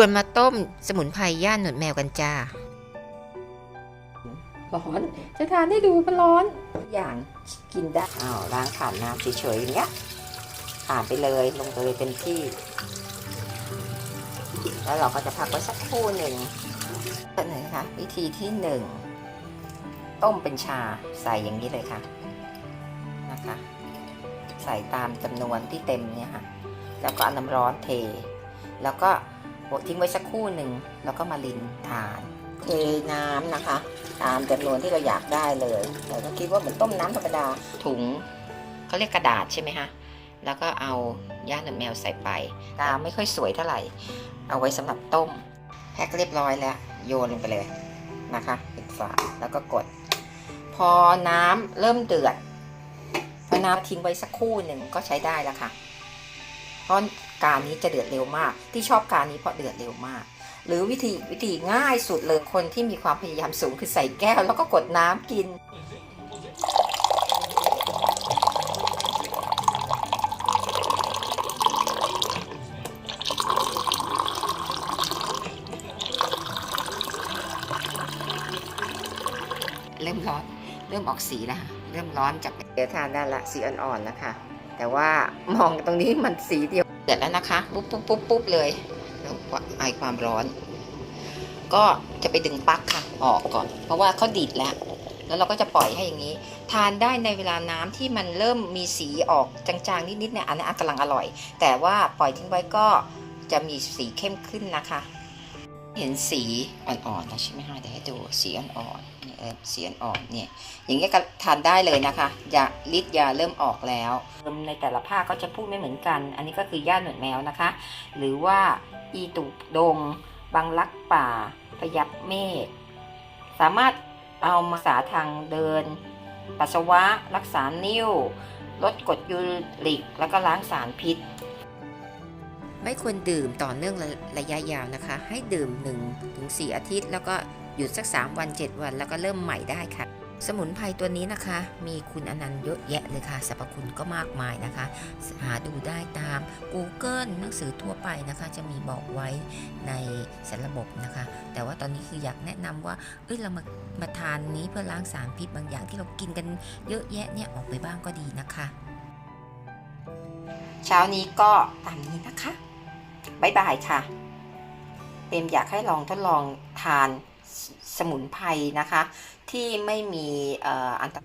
วนมาต้มสมุนไพรย่านหนวดแมวกันจ้า ร้อน จะทานให้ดูมันร้อน อย่างกินได้อ้าวล้างผ่านน้ำเฉยๆอย่างเงี้ยผ่านไปเลยลงเลยเต็มที่ แล้วเราก็จะพักไว้สักครู่หนึ่งไหนนะคะวิธีที่หนึ่งต้มเป็นชาใส่อย่างนี้เลยค่ะนะคะ ใส่ตามจำนวนที่เต็มเนี่ยค่ะ แล้วก็เอาน้ำร้อนเท แล้วก็ ทิ้งไว้สักครู่หนึ่งแล้วก็มาลินทานเทน้ำนะคะ ตามจำนวนที่เราอยากได้เลยเราก็คิดว่าเหมือนต้มน้ำธรรมดาถุงเขาเรียกกระดาษใช่ไหมคะแล้วก็เอาย่าหนวดแมวใส่ไปตามไม่ค่อยสวยเท่าไหร่ เอาไว้สำหรับต้มแพ็คเรียบร้อยแล้ว โยนลงไปเลยนะคะปิดฝาแล้วก็กด พอน้ำเริ่มเดือดพอน้ำทิ้งไว้สักครู่หนึ่งก็ใช้ได้แล้วค่ะเพราะ การนี้จะเดือดเร็วมาก ที่ชอบการนี้เพราะเดือดเร็วมาก หรือวิธีวิธีง่ายสุดเลยคนที่มีความพยายามสูงคือใส่แก้ว แล้วก็กดน้ำกิน เริ่มร้อน เริ่มออกสีแล้วเริ่มร้อนจากเดี๋ยวทานได้ละสีอ่อนๆนะคะแต่ว่ามองตรงนี้มันสีเดียว เดือดแล้วนะคะปุ๊บปุ๊บปุ๊บปุ๊บเลยแล้วไอความร้อน ก็จะไปดึงปลั๊กค่ะออกก่อน เพราะว่าเขาดีดแล้ว แล้วเราก็จะปล่อยให้อย่างนี้ ทานได้ในเวลาน้ำที่มันเริ่มมีสีออกจางๆนิดๆเนี่ยอันนี้นกำลังอร่อย แต่ว่าปล่อยทิ้งไว้ก็จะมีสีเข้มขึ้นนะคะ เห็นสีอ่อนๆแล้วใช่ไหมคะเดี๋ยวให้ดูสีอ่อนๆเนี่ยเออสีอ่อนๆเนี่ยอย่างเงี้ยก็ทานได้เลยนะคะยาฤทธิ์ยาเริ่มออกแล้วในแต่ละภาคก็จะพูดไม่เหมือนกัน อันนี้ก็คือย่าหนวดแมวนะคะ หรือว่าอีตุกดงบางลักป่า พยับเมฆสามารถเอามาสาทางเดิน ปัสสาวะ รักษานิ้วลดกรดยูริก แล้วก็ล้างสารพิษ ไม่ควรดื่มต่อเนื่องระระยะยาวนะคะ ให้ดื่ม1ถึง4อาทิตย์ แล้วก็หยุดสัก 3 วัน 7 วัน แล้วก็เริ่มใหม่ได้ค่ะ สมุนไพรตัวนี้นะคะ มีคุณอนันต์เยอะแยะเลยค่ะสรรพคุณก็มากมายนะคะ หาดูได้ตาม Google หนังสือทั่วไปนะคะ จะมีบอกไว้ในสารระบบนะคะ แต่ว่าตอนนี้คืออยากแนะนำว่า เอ้ยเรามามาทานนี้เพื่อล้างสารพิษบางอย่างที่เรากินกันเยอะแยะเนี่ยออกไปบ้างก็ดีนะคะ เช้านี้ก็ตามนี้นะคะ บ๊ายบายค่ะเต็มอยากให้ลองทดลองทานสสมุนไพรนะคะ ที่ไม่มีอ,อ,อันตราย